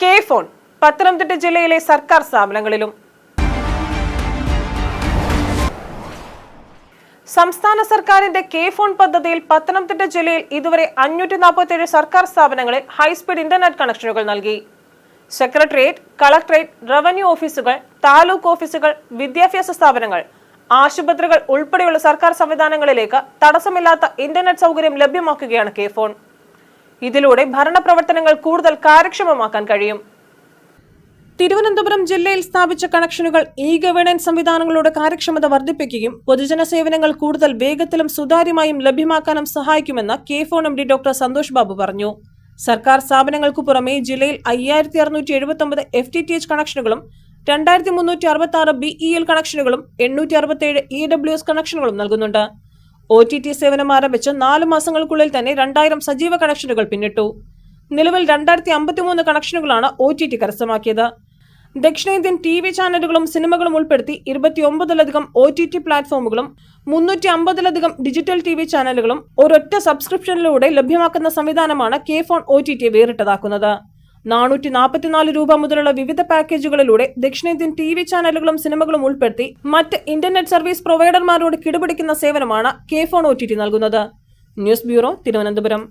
K phone Pathanamthitta ജില്ലയിലെ സർക്കാർ സ്ഥാപനങ്ങളിലും. സംസ്ഥാന സർക്കാരിന്റെ കെ ഫോൺ പദ്ധതിയിൽ പത്തനംതിട്ട ജില്ലയിൽ ഇതുവരെ അഞ്ഞൂറ്റി നാൽപ്പത്തിയേഴ് സർക്കാർ സ്ഥാപനങ്ങളിൽ ഹൈസ്പീഡ് ഇന്റർനെറ്റ് കണക്ഷനുകൾ നൽകി. സെക്രട്ടേറിയറ്റ് കളക്ടറേറ്റ് റവന്യൂ ഓഫീസുകൾ താലൂക്ക് ഓഫീസുകൾ വിദ്യാഭ്യാസ സ്ഥാപനങ്ങൾ ആശുപത്രികൾ ഉൾപ്പെടെയുള്ള സർക്കാർ സംവിധാനങ്ങളിലേക്ക് തടസ്സമില്ലാത്ത ഇന്റർനെറ്റ് സൗകര്യം ലഭ്യമാക്കുകയാണ് കെ ഫോൺ. ഇതിലൂടെ ഭരണപ്രവർത്തനങ്ങൾ കൂടുതൽ കാര്യക്ഷമമാക്കാൻ കഴിയും. തിരുവനന്തപുരം ജില്ലയിൽ സ്ഥാപിച്ച കണക്ഷനുകൾ ഇ ഗവേണൻസ് സംവിധാനങ്ങളുടെ കാര്യക്ഷമത വർദ്ധിപ്പിക്കുകയും പൊതുജന സേവനങ്ങൾ കൂടുതൽ വേഗത്തിലും സുതാര്യമായും ലഭ്യമാക്കാനും സഹായിക്കുമെന്ന് K FON M D doctor Santhosh Babu പറഞ്ഞു. സർക്കാർ സ്ഥാപനങ്ങൾക്കു പുറമെ ജില്ലയിൽ അയ്യായിരത്തി അറുന്നൂറ്റി എഴുപത്തി ഒമ്പത് എഫ് ടി ടി എച്ച് കണക്ഷനുകളും രണ്ടായിരത്തി മുന്നൂറ്റി അറുപത്തി ആറ് ബി ഇ എൽ കണക്ഷനുകളും എണ്ണൂറ്റി അറുപത്തി ഏഴ് ഇ ഡബ്ല്യു എസ് കണക്ഷനുകളും നൽകുന്നുണ്ട്. ഒ ടി ടി സേവനം ആരംഭിച്ച് നാല് മാസങ്ങൾക്കുള്ളിൽ തന്നെ രണ്ടായിരം സജീവ കണക്ഷനുകൾ പിന്നിട്ടു. നിലവിൽ രണ്ടായിരത്തി അമ്പത്തിമൂന്ന് കണക്ഷനുകളാണ് ഒ ടി ടി കരസ്ഥമാക്കിയത്. ദക്ഷിണേന്ത്യൻ ടി വി ചാനലുകളും സിനിമകളും ഉൾപ്പെടുത്തി ഇരുപത്തിയൊമ്പതിലധികം ഒ ടി ടി പ്ലാറ്റ്ഫോമുകളും മുന്നൂറ്റി അമ്പതിലധികം ഡിജിറ്റൽ ടി വി ചാനലുകളും ഒരൊറ്റ സബ്സ്ക്രിപ്ഷനിലൂടെ ലഭ്യമാക്കുന്ന സംവിധാനമാണ് K phone O T T വേറിട്ടതാക്കുന്നത്. നാനൂറ്റി നാൽപ്പത്തിനാല് രൂപ മുതലുള്ള വിവിധ പാക്കേജുകളിലൂടെ ദക്ഷിണേന്ത്യൻ ടി വി ചാനലുകളും സിനിമകളും ഉൾപ്പെടുത്തി മറ്റ് ഇന്റർനെറ്റ് സർവീസ് പ്രൊവൈഡർമാരോട് കിടപിടിക്കുന്ന സേവനമാണ് കെ ഫോൺ ഒ നൽകുന്നത്. News bureau Thiruvananthapuram.